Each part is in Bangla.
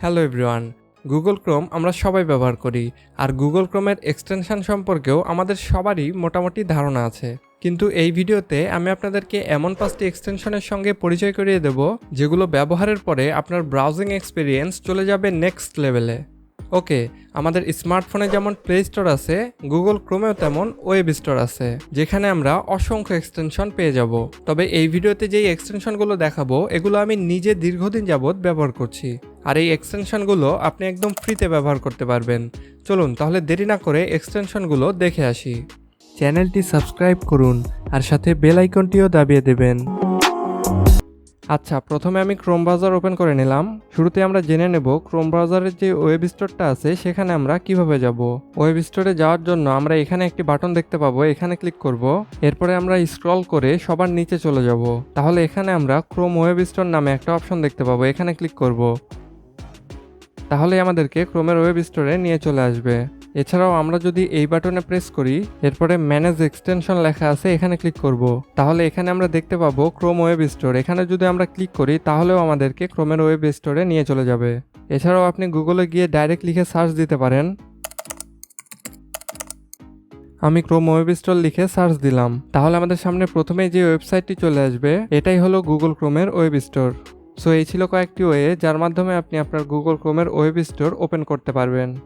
হ্যালো এভরিওয়ান, গুগল ক্রোম আমরা সবাই ব্যবহার করি, আর গুগল ক্রোমের এক্সটেনশন সম্পর্কেও আমাদের সবারই মোটামুটি ধারণা আছে। কিন্তু এই ভিডিওতে আমি আপনাদেরকে এমন পাঁচটি এক্সটেনশনের সঙ্গে পরিচয় করিয়ে দেব, যেগুলো ব্যবহারের পরে আপনার ব্রাউজিং এক্সপিরিয়েন্স চলে যাবে নেক্সট লেভেলে ওকে, আমাদের স্মার্টফোনে যেমন প্লে স্টোর আছে গুগল ক্রোমেও তেমন ওয়েব স্টোর আছে, যেখানে আমরা অসংখ্য এক্সটেনশন পেয়ে যাব। তবে এই ভিডিওতে যেই এক্সটেনশনগুলো দেখাবো, এগুলো আমি নিজে দীর্ঘদিন যাবৎ ব্যবহার করছি। আর এই এক্সটেনশনগুলো আপনি একদম ফ্রিতে ব্যবহার করতে পারবেন। চলুন তাহলে দেরি না করে এক্সটেনশনগুলো দেখে আসি। চ্যানেলটি সাবস্ক্রাইব করুন, আর সাথে বেল আইকনটিও দাবিয়ে দেবেন। আচ্ছা প্রথমে আমি ক্রোম ব্রাউজার ওপেন করে নিলাম। শুরুতে আমরা জেনে নেব ক্রোম ব্রাউজারের যে ওয়েব স্টোরটা আছে, সেখানে আমরা কীভাবে যাব। ওয়েব স্টোরে যাওয়ার জন্য আমরা এখানে একটি বাটন দেখতে পাবো, এখানে ক্লিক করব। এরপরে আমরা স্ক্রল করে সবার নিচে চলে যাব। তাহলে এখানে আমরা ক্রোম ওয়েব স্টোর নামে একটা অপশন দেখতে পাবো, এখানে ক্লিক করব। তাহলে আমাদেরকে ক্রোমের ওয়েব স্টোরে নিয়ে চলে আসবে। এছাড়াও আমরা যদি এই বাটনে প্রেস করি, এরপরে ম্যানেজ এক্সটেনশন লেখা আছে, এখানে ক্লিক করব। তাহলে এখানে আমরা দেখতে পাবো ক্রোম ওয়েব স্টোর এখানে যদি আমরা ক্লিক করি, তাহলেও আমাদেরকে ক্রোমের ওয়েব স্টোরে নিয়ে চলে যাবে। এছাড়াও আপনি গুগলে গিয়ে ডাইরেক্ট লিখে সার্চ দিতে পারেন। আমি ক্রোম ওয়েব স্টোর লিখে সার্চ দিলাম। তাহলে আমাদের সামনে প্রথমে যে ওয়েবসাইটটি চলে আসবে, এটাই হলো গুগল ক্রোমের ওয়েব স্টোর সো এই ছিল কয়েকটি ওয়ে যার মাধ্যমে আপনি আপনার গুগল ক্রোমের ওয়েব স্টোর ওপেন করতে পারবেন।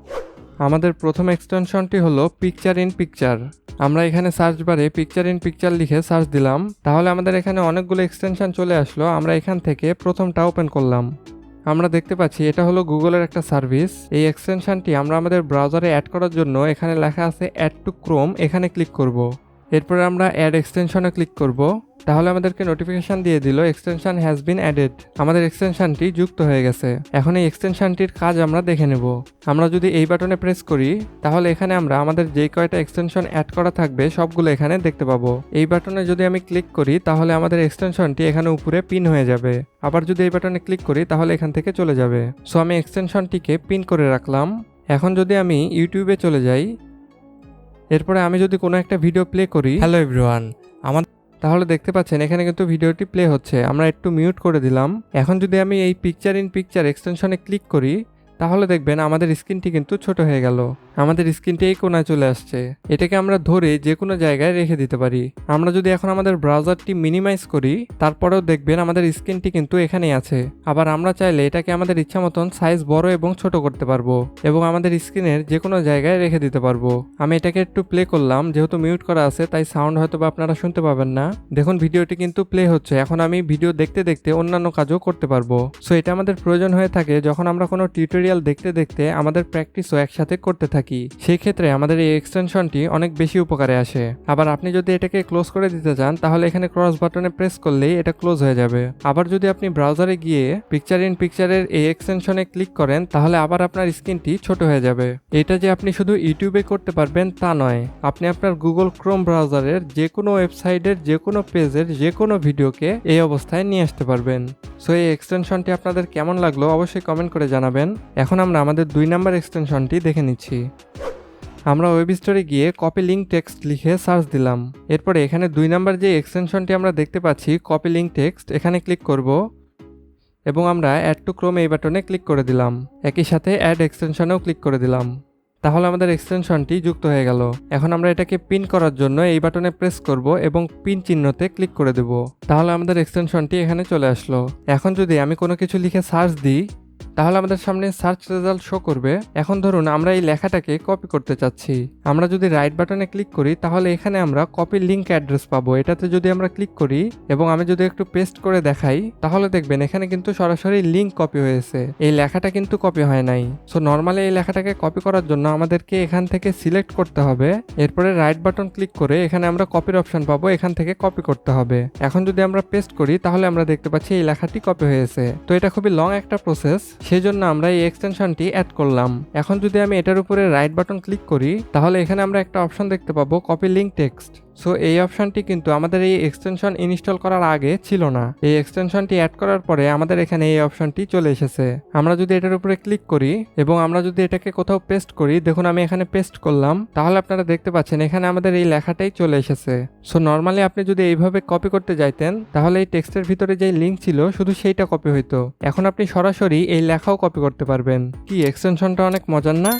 আমাদের প্রথম এক্সটেনশনটি হলো পিকচার ইন পিকচার আমরা এখানে সার্চ বারে পিকচার ইন পিকচার লিখে সার্চ দিলাম। তাহলে আমাদের এখানে অনেকগুলো এক্সটেনশন চলে আসলো। আমরা এখান থেকে প্রথমটা ওপেন করলাম। আমরা দেখতে পাচ্ছি এটা হলো গুগলের একটা সার্ভিস এই এক্সটেনশনটি আমরা আমাদের ব্রাউজারে অ্যাড করার জন্য এখানে লেখা আছে অ্যাড টু ক্রোম এখানে ক্লিক করব। এরপরে আমরা অ্যাড এক্সটেনশনে ক্লিক করব। তাহলে আমাদেরকে নোটিফিকেশন দিয়ে দিল এক্সটেনশন হ্যাজ বিন অ্যাডেড আমাদের এক্সটেনশনটি যুক্ত হয়ে গেছে। এখন এই এক্সটেনশনটির কাজ আমরা দেখে নেব। আমরা যদি এই বাটনে প্রেস করি, তাহলে এখানে আমরা আমাদের যেই কয়টা এক্সটেনশন অ্যাড করা থাকবে, সবগুলো এখানে দেখতে পাবো। এই বাটনে যদি আমি ক্লিক করি, তাহলে আমাদের এক্সটেনশনটি এখানে উপরে পিন হয়ে যাবে। আবার যদি এই বাটনে ক্লিক করি, তাহলে এখান থেকে চলে যাবে। সো আমি এক্সটেনশনটিকে পিন করে রাখলাম। এখন যদি আমি ইউটিউবে চলে যাই এরপরে আমি যদি কোনো একটা ভিডিও প্লে করি হ্যালো এভরিওয়ান আমার তাহলে দেখতে পাচ্ছেন এখানে কিন্তু ভিডিওটি প্লে হচ্ছে। আমরা একটু মিউট করে দিলাম। এখন যদি আমি এই পিকচার ইন পিকচার এক্সটেনশনে ক্লিক করি তাহলে দেখবেন আমাদের স্ক্রিনটি কিন্তু ছোট হয়ে গেল। আমাদের স্ক্রিনটি এই কোনায় চলে আসছে। এটাকে আমরা ধরে যে কোনো জায়গায় রেখে দিতে পারি। আমরা যদি এখন আমাদের ব্রাউজারটি মিনিমাইজ করি, তারপরেও দেখবেন আমাদের স্ক্রিনটি কিন্তু এখানেই আছে। আবার আমরা চাইলে এটাকে আমাদের ইচ্ছা মতন সাইজ বড় এবং ছোট করতে পারব এবং আমাদের স্ক্রিনের যে কোনো জায়গায় রেখে দিতে পারব। আমি এটাকে একটু প্লে করলাম, যেহেতু মিউট করা আছে, তাই সাউন্ড হয়তো বা আপনারা শুনতে পাবেন না। দেখুন, ভিডিওটি কিন্তু প্লে হচ্ছে। এখন আমি ভিডিও দেখতে দেখতে অন্যান্য কাজও করতে পারব। সো এটা আমাদের প্রয়োজন হয়ে থাকে যখন আমরা কোনো টিউটোরিয়াল দেখতে দেখতে আমাদের প্র্যাকটিসও একসাথে করতে থাকি। সেই ক্ষেত্রে আমাদের এই এক্সটেনশনটি অনেক বেশি উপকারে আসে। আবার আপনি যদি এটাকে ক্লোজ করে দিতে চান, তাহলে এখানে ক্রস বাটনে প্রেস করলেই এটা ক্লোজ হয়ে যাবে। আবার যদি আপনি ব্রাউজারে গিয়ে পিকচার ইন পিকচারের এই এক্সটেনশনে ক্লিক করেন, তাহলে আবার আপনার স্ক্রিনটি ছোট হয়ে যাবে। এটা যে আপনি শুধু ইউটিউবে করতে পারবেন তা নয়। আপনি আপনার গুগল ক্রোম ব্রাউজারের যে কোনো ওয়েবসাইটের যে কোনো পেজের যে কোনো ভিডিওকে এই অবস্থায় নিয়ে আসতে পারবেন। সো এই এক্সটেনশনটি আপনাদের কেমন লাগল অবশ্যই কমেন্ট করে জানাবেন। এখন আমরা আমাদের দুই নাম্বার এক্সটেনশনটি দেখে নিচ্ছি। আমরা ওয়েব স্টোরে গিয়ে কপি লিঙ্ক টেক্সট লিখে সার্চ দিলাম। এরপরে এখানে দুই নাম্বার যে এক্সটেনশনটি আমরা দেখতে পাচ্ছি কপি লিঙ্ক টেক্সট এখানে ক্লিক করব এবং আমরা অ্যাড টু ক্রোম এই বাটনে ক্লিক করে দিলাম। একই সাথে অ্যাড এক্সটেনশনেও ক্লিক করে দিলাম। তাহলে আমাদের এক্সটেনশনটি যুক্ত হয়ে গেল। এখন আমরা এটাকে পিন করার জন্য এই বাটনে প্রেস করব এবং পিন চিহ্নতে ক্লিক করে দেব। তাহলে আমাদের এক্সটেনশনটি এখানে চলে আসলো। এখন যদি আমি কোনো কিছু লিখে সার্চ দিই তাহলে আমাদের সামনে সার্চ রেজাল্ট শো করবে। এখন ধরুন আমরা এই লেখাটাকে কপি করতে চাচ্ছি। আমরা যদি রাইট বাটনে ক্লিক করি, তাহলে এখানে আমরা কপি লিঙ্ক অ্যাড্রেস পাবো। এটাতে যদি আমরা ক্লিক করি এবং আমি যদি একটু পেস্ট করে দেখাই, তাহলে দেখবেন এখানে কিন্তু সরাসরি লিঙ্ক কপি হয়েছে। এই লেখাটা কিন্তু কপি হয় নাই। সো নর্মালি এই লেখাটাকে কপি করার জন্য আমাদেরকে এখান থেকে সিলেক্ট করতে হবে। এরপরে রাইট বাটন ক্লিক করে এখানে আমরা কপির অপশন পাবো, এখান থেকে কপি করতে হবে। এখন যদি আমরা পেস্ট করি, তাহলে আমরা দেখতে পাচ্ছি এই লেখাটি কপি হয়েছে। তো এটা খুবই লং একটা প্রসেস সেই জন্য আমরা এই এক্সটেনশনটি অ্যাড করলাম। এখন যদি আমি এটার উপরে রাইট বাটন ক্লিক করি, তাহলে এখানে আমরা একটা অপশন দেখতে পাবো কপি লিঙ্ক টেক্সট সো এই অপশনটি কিন্তু আমাদের এই এক্সটেনশন ইনস্টল করার আগে ছিল না। এই এক্সটেনশনটি অ্যাড করার পরে আমাদের এখানে এই অপশনটি চলে এসেছে। আমরা যদি এটার উপরে ক্লিক করি এবং আমরা যদি এটাকে কোথাও পেস্ট করি, দেখুন আমি এখানে পেস্ট করলাম, তাহলে আপনারা দেখতে পাচ্ছেন এখানে আমাদের এই লেখাটাই চলে এসেছে। সো নর্মালি আপনি যদি এইভাবে কপি করতে যাইতেন, তাহলে এই টেক্সটের ভিতরে যে লিঙ্ক ছিল, শুধু সেইটা কপি হইতো। এখন আপনি সরাসরি এই লেখাও কপি করতে পারবেন। কি এক্সটেনশনটা অনেক মজার না?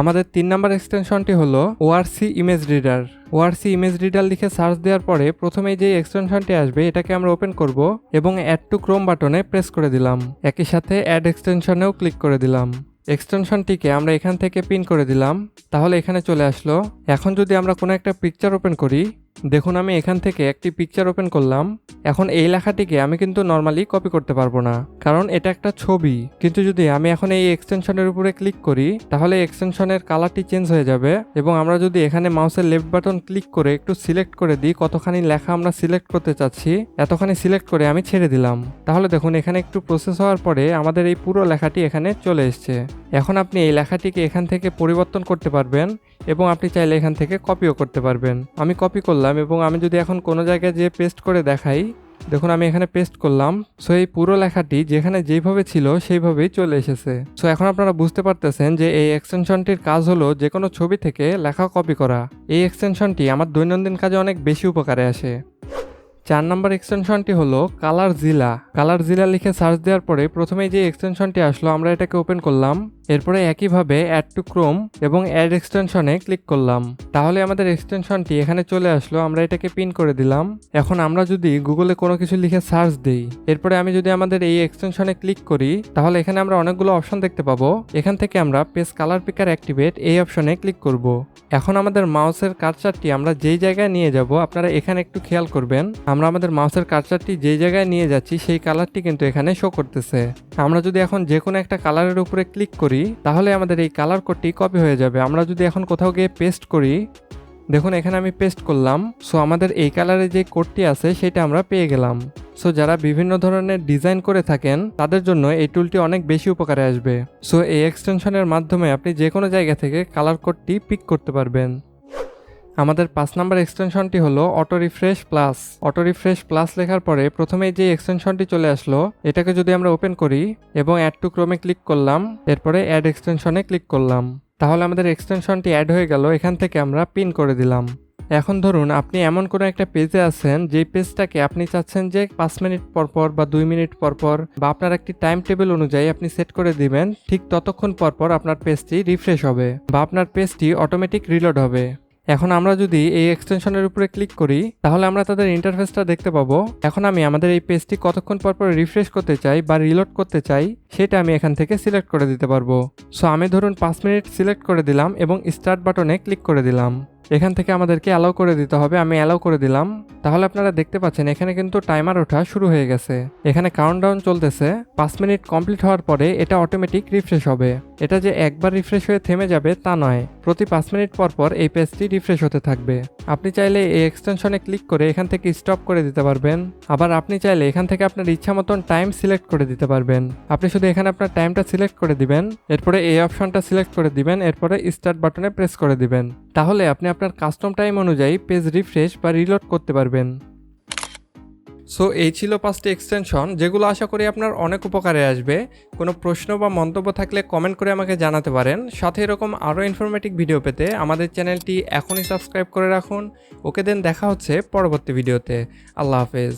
আমাদের তিন নম্বর এক্সটেনশনটি হলো ORC image reader ORC image reader লিখে সার্চ দেওয়ার পরে প্রথমেই যে এক্সটেনশনটি আসবে, এটাকে আমরা ওপেন করব এবং অ্যাড টু ক্রোম বাটনে প্রেস করে দিলাম। একই সাথে অ্যাড এক্সটেনশনেও ক্লিক করে দিলাম। এক্সটেনশনটিকে আমরা এখান থেকে পিন করে দিলাম। তাহলে এখানে চলে আসলো। এখন যদি আমরা কোনো একটা পিকচার ওপেন করি দেখুন, আমি এখান থেকে একটি পিকচার ওপেন করলাম। এখন এই লেখাটিকে আমি কিন্তু নর্মালি কপি করতে পারব না, কারণ এটা একটা ছবি। কিন্তু যদি আমি এখন এই এক্সটেনশনের উপরে ক্লিক করি, তাহলে এক্সটেনশনের কালারটি চেঞ্জ হয়ে যাবে এবং আমরা যদি এখানে মাউসের লেফট বাটন ক্লিক করে একটু সিলেক্ট করে দিই, কতখানি লেখা আমরা সিলেক্ট করতে চাচ্ছি, এতখানি সিলেক্ট করে আমি ছেড়ে দিলাম। তাহলে দেখুন, এখানে একটু প্রসেস হওয়ার পরে আমাদের এই পুরো লেখাটি এখানে চলে এসছে। এখন আপনি এই লেখাটিকে এখান থেকে পরিবর্তন করতে পারবেন। এবং আপনি চাইলে এখান থেকে কপিও করতে পারবেন। আমি কপি করলাম এবং আমি যদি এখন কোনো জায়গায় যেয়ে পেস্ট করে দেখাই, দেখুন আমি এখানে পেস্ট করলাম সো এই পুরো লেখাটি যেখানে যেভাবে ছিল সেইভাবেই চলে এসেছে। সো এখন আপনারা বুঝতে পারতেছেন যে এই এক্সটেনশনটির কাজ হলো যে কোনো ছবি থেকে লেখা কপি করা। এই এক্সটেনশনটি আমার দৈনন্দিন কাজে অনেক বেশি উপকারে আসে। চার নম্বর এক্সটেনশনটি হলো কালার জিলা কালার জিলা লিখে সার্চ দেওয়ার পরে প্রথমেই যে এক্সটেনশনটি আসলো, আমরা এটাকে ওপেন করলাম। এরপরে একইভাবে অ্যাড টু ক্রোম এবং অ্যাড এক্সটেনশনে ক্লিক করলাম। তাহলে আমাদের এক্সটেনশনটি এখানে চলে আসলো, আমরা এটাকে পিন করে দিলাম। এখন আমরা যদি গুগলে কোনো কিছু লিখে সার্চ দিই, এরপরে আমি যদি আমাদের এই এক্সটেনশনে ক্লিক করি, তাহলে এখানে আমরা অনেকগুলো অপশন দেখতে পাবো। এখান থেকে আমরা পেজ কালার পিকার অ্যাক্টিভেট এই অপশনে ক্লিক করব। এখন আমাদের মাউসের কার্সারটি আমরা যেই জায়গায় নিয়ে যাব, আপনারা এখানে একটু খেয়াল করবেন, আমরা আমাদের মাউসের কার্সারটি যেই জায়গায় নিয়ে যাচ্ছি, সেই কালারটি কিন্তু এখানে শো করতেছে। আমরা যদি এখন যে কোনো একটা কালারের উপরে ক্লিক করি তাহলে আমাদের এই কালার কোডটি কপি হয়ে যাবে। আমরা যদি এখন কোথাও গিয়ে পেস্ট করি, দেখুন এখানে আমি পেস্ট করলাম। সো আমাদের এই কালারে যে কোডটি আছে, সেটা আমরা পেয়ে গেলাম। সো যারা বিভিন্ন ধরনের ডিজাইন করে থাকেন, তাদের জন্য এই টুলটি অনেক বেশি উপকারে আসবে। সো এই এক্সটেনশনের মাধ্যমে আপনি যে কোনো জায়গা থেকে কালার কোডটি পিক করতে পারবেন। আমাদের পাঁচ নাম্বার এক্সটেনশনটি হলো auto refresh plus auto refresh plus লেখার পরে প্রথমে যে এক্সটেনশনটি চলে আসলো, এটাকে যদি আমরা ওপেন করি এবং অ্যাড টু ক্রোমে ক্লিক করলাম, এরপরে অ্যাড এক্সটেনশনে ক্লিক করলাম, তাহলে আমাদের এক্সটেনশনটি অ্যাড হয়ে গেল, এখান থেকে আমরা পিন করে দিলাম। এখন ধরুন আপনি এমন কোনো একটা পেজে আছেন যে পেজটাকে আপনি চাচ্ছেন যে পাঁচ মিনিট পর পর বা দুই মিনিট পর পর বা আপনার একটি টাইম টেবিল অনুযায়ী আপনি সেট করে দিবেন, ঠিক ততক্ষণ পর পর আপনার পেজটি রিফ্রেশ হবে বা আপনার পেজটি অটোমেটিক রিলোড হবে। এখন আমরা যদি এই এক্সটেনশনের উপরে ক্লিক করি, তাহলে আমরা তাদের ইন্টারফেসটা দেখতে পাবো। এখন আমি আমাদের এই পেজটি কতক্ষণ পর পর রিফ্রেশ করতে চাই বা রিলোড করতে চাই, সেটা আমি এখান থেকে সিলেক্ট করে দিতে পারব। সো আমি ধরুন পাঁচ মিনিট সিলেক্ট করে দিলাম এবং স্টার্ট বাটনে ক্লিক করে দিলাম। এখান থেকে আমাদেরকে অ্যালাউ করে দিতে হবে, আমি অ্যালাউ করে দিলাম। তাহলে আপনারা দেখতে পাচ্ছেন, এখানে কিন্তু টাইমার ওঠা শুরু হয়ে গেছে। এখানে কাউন্টডাউন চলতেছে, পাঁচ মিনিট কমপ্লিট হওয়ার পরে এটা অটোমেটিক রিফ্রেশ হবে। এটা যে একবার রিফ্রেশ হয়ে থেমে যাবে তা নয়, প্রতি পাঁচ মিনিট পর পর এই পেজটি রিফ্রেশ হতে থাকবে। আপনি চাইলে এই এক্সটেনশনে ক্লিক করে এখান থেকে স্টপ করে দিতে পারবেন। আবার আপনি চাইলে এখান থেকে আপনার ইচ্ছা মতন টাইম সিলেক্ট করে দিতে পারবেন। আপনি শুধু এখানে আপনার টাইমটা সিলেক্ট করে দিবেন, এরপরে এই অপশনটা সিলেক্ট করে দিবেন, এরপরে স্টার্ট বাটনে প্রেস করে দিবেন। তাহলে আপনি আপনার কাস্টম টাইম অনুযায়ী পেজ রিফ্রেশ বা রিলোড করতে পারবেন। সো এই ছিল পাঁচটি এক্সটেনশন যেগুলো আশা করি আপনার অনেক উপকারে আসবে। কোনো প্রশ্ন বা মন্তব্য থাকলে কমেন্ট করে আমাকে জানাতে পারেন। সাথে এরকম আরও ইনফরমেটিভ ভিডিও পেতে আমাদের চ্যানেলটি এখনই সাবস্ক্রাইব করে রাখুন। ওকে দেন দেখা হচ্ছে পরবর্তী ভিডিওতে আল্লাহ হাফেজ।